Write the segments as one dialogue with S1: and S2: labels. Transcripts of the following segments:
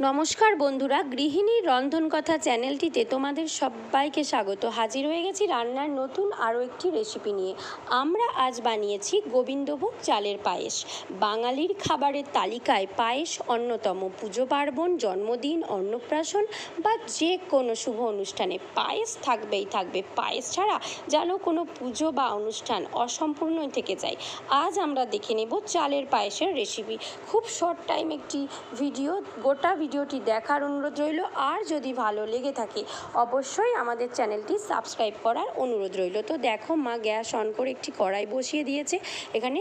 S1: নমস্কার বন্ধুরা, গৃহিণী রন্ধন কথা চ্যানেলটিতে তোমাদের সবাইকে স্বাগত। হাজির হয়ে গেছি রান্নার নতুন আরও একটি রেসিপি নিয়ে। আমরা আজ বানিয়েছি গোবিন্দভোগ চালের পায়েস। বাঙালির খাবারের তালিকায় পায়েস অন্যতম। পুজো পার্বণ, জন্মদিন, অন্নপ্রাশন বা যে কোনো শুভ অনুষ্ঠানে পায়েস থাকবেই থাকবে। পায়েস ছাড়া যেন কোনো পুজো বা অনুষ্ঠান অসম্পূর্ণই থেকে যায়। আজ আমরা দেখে নেব চালের পায়েসের রেসিপি খুব শর্ট টাইম একটি ভিডিও গোটা ভিডিওটি দেখার অনুরোধ রইল। আর যদি ভালো লেগে থাকে, অবশ্যই আমাদের চ্যানেলটি সাবস্ক্রাইব করার অনুরোধ রইল। তো দেখো, মা গ্যাস অন করে একটি কড়াই বসিয়ে দিয়েছে। এখানে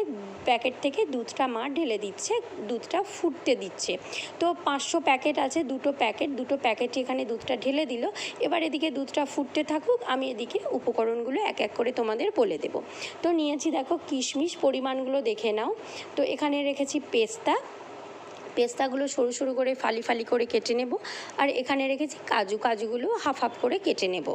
S1: প্যাকেট থেকে দুধটা মা ঢেলে দিচ্ছে, দুধটা ফুটতে দিচ্ছে। তো পাঁচশো প্যাকেট আছে, দুটো প্যাকেট, দুটো প্যাকেটই এখানে দুধটা ঢেলে দিল। এবার এদিকে দুধটা ফুটতে থাকুক, আমি এদিকে উপকরণগুলো এক এক করে তোমাদের বলে দেব। তো নিয়েছি দেখো কিশমিশ পরিমাণগুলো দেখে নাও। তো এখানে রেখেছি পেস্তা পেস্তাগুলো সরু সরু করে ফালি ফালি করে কেটে নেব। আর এখানে রেখেছি কাজু, কাজুগুলো হাফ হাফ করে কেটে নেব।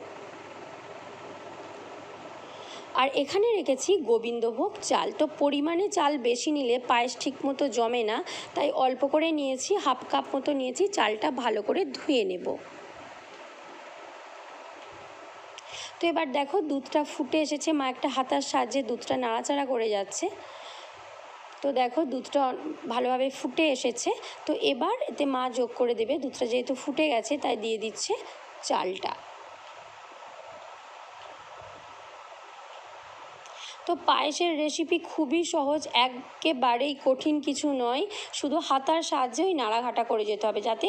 S1: আর এখানে রেখেছি গোবিন্দভোগ চাল। তো পরিমাণে চাল বেশি নিলে পায়েস ঠিক মতো জমে না, তাই অল্প করে নিয়েছি, হাফ কাপ মতো নিয়েছি, চালটা ভালো করে ধুয়ে নেব। তো এবার দেখো দুধটা ফুটে এসেছে, মা একটা হাতার সাহায্যে দুধটা নাড়াচাড়া করে যাচ্ছে। তো দেখো দুধটা ভালোভাবে ফুটে এসেছে। তো এবার এতে মা যোগ করে দেবে। দুধটা যেহেতু ফুটে গেছে, তাই দিয়ে দিচ্ছে চালটা। তো পায়েসের রেসিপি খুবই সহজ, একেবারেই কঠিন কিছু নয়। শুধু হাতার সাহায্যেই নাড়াঘাটা করে যেতে হবে, যাতে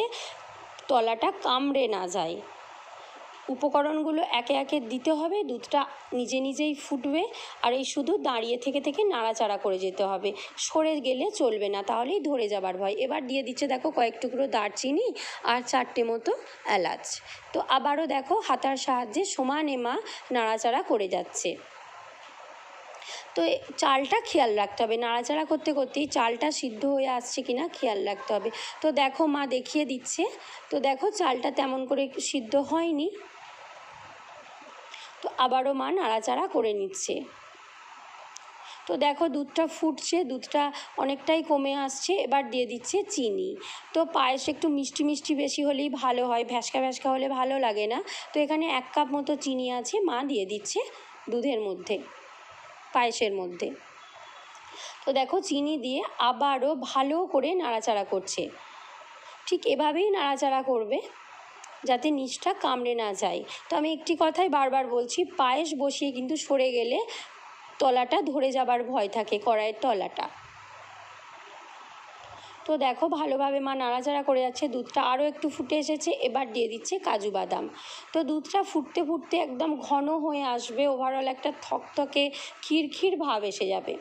S1: তলাটা কামড়ে না যায়। উপকরণগুলো একে একে দিতে হবে, দুধটা নিজে নিজেই ফুটবে আর এই শুধু দাঁড়িয়ে থেকে থেকে নাড়াচাড়া করে যেতে হবে। সরে গেলে চলবে না, তাহলেই ধরে যাবার ভয়। এবার দিয়ে দিচ্ছে দেখো কয়েক টুকরো দারচিনি আর চারটে মতো এলাচ। তো আবারও দেখো হাতার সাহায্যে সমানে মা নাড়াচাড়া করে যাচ্ছে। তো চালটা খেয়াল রাখতে হবে। নাড়াচাড়া করতে করতেই চালটা সিদ্ধ হয়ে আসছে কি না খেয়াল রাখতে হবে। তো দেখো মা দেখিয়ে দিচ্ছে। তো দেখো চালটা তেমন করে সিদ্ধ হয়নি। তো আবারও মা নাড়াচাড়া করে নিচ্ছে। তো দেখো দুধটা ফুটছে, দুধটা অনেকটাই কমে আসছে, এবার দিয়ে দিচ্ছে চিনি। তো পায়েস একটু মিষ্টি মিষ্টি বেশি হলেই ভালো হয়, ভ্যাসকা ভ্যাসকা হলে ভালো লাগে না। তো এখানে এক কাপ মতো চিনি আছে, মা দিয়ে দিচ্ছে দুধের মধ্যে, পায়েসের মধ্যে। তো দেখো চিনি দিয়ে আবারও ভালো করে নাড়াচাড়া করছে। ঠিক এভাবেই নাড়াচাড়া করবে। যাতে নিচটা কামড়ে না যায়। তো আমি একটি কথাই বারবার বলছি, পায়েস বসিয়ে কিন্তু সরে গেলে তলাটা ধরে যাবার ভয় থাকে, কড়াইয়ের তলাটা। তো দেখো, ভালোভাবে মা নাড়াচাড়া করে যাচ্ছে, দুধটা আরও একটু ফুটে এসেছে, এবার দিয়ে দিচ্ছে কাজু বাদাম। তো দুধটা ফুটতে ফুটতে একদম ঘন হয়ে আসবে ওভারঅল একটা থকথকে ক্ষীর ভাব এসে যাবে।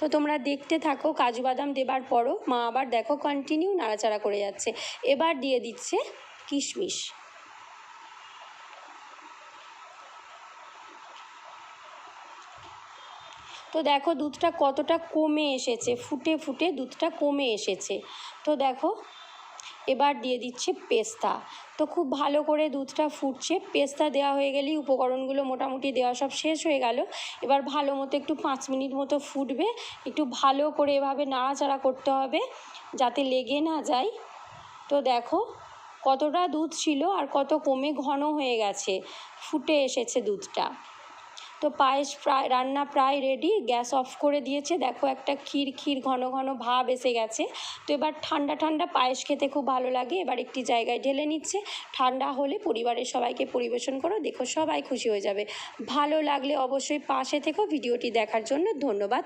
S1: তো তোমরা দেখতে থাকো, কাজু বাদাম দেবার পরও মা আবার দেখো কন্টিনিউ নাড়াচাড়া করে যাচ্ছে। এবার দিয়ে দিচ্ছে কিশমিশ। তো দেখো দুধটা কতটা কমে এসেছে, ফুটে ফুটে দুধটা কমে এসেছে। তো দেখো, এবার দিয়ে দিচ্ছে পেস্তা। তো খুব ভালো করে দুধটা ফুটছে, পেস্তা দেওয়া হয়ে গেলেই উপকরণগুলো মোটামুটি দেওয়া সব শেষ হয়ে গেল। এবার ভালো মতো একটু পাঁচ মিনিট মতো ফুটবে, একটু ভালো করে এভাবে নাড়াচাড়া করতে হবে যাতে লেগে না যায়। তো দেখো কতটা দুধ ছিল আর কত কমে ঘন হয়ে গেছে, ফুটে এসেছে দুধটা। তো পায়েস প্রায়, রান্না প্রায় রেডি গ্যাস অফ করে দিয়েছে। দেখো একটা ক্ষীর ক্ষীর ঘন ঘন ভাব এসে গেছে। তো এবার ঠান্ডা ঠান্ডা পায়েস খেতে খুব ভালো লাগে। এবার একটি জায়গায় ঢেলে নিচ্ছে। ঠান্ডা হলে পরিবারের সবাইকে পরিবেশন করো, দেখো সবাই খুশি হয়ে যাবে। ভালো লাগলে অবশ্যই পাশে থেকেও ভিডিওটি দেখার জন্য ধন্যবাদ।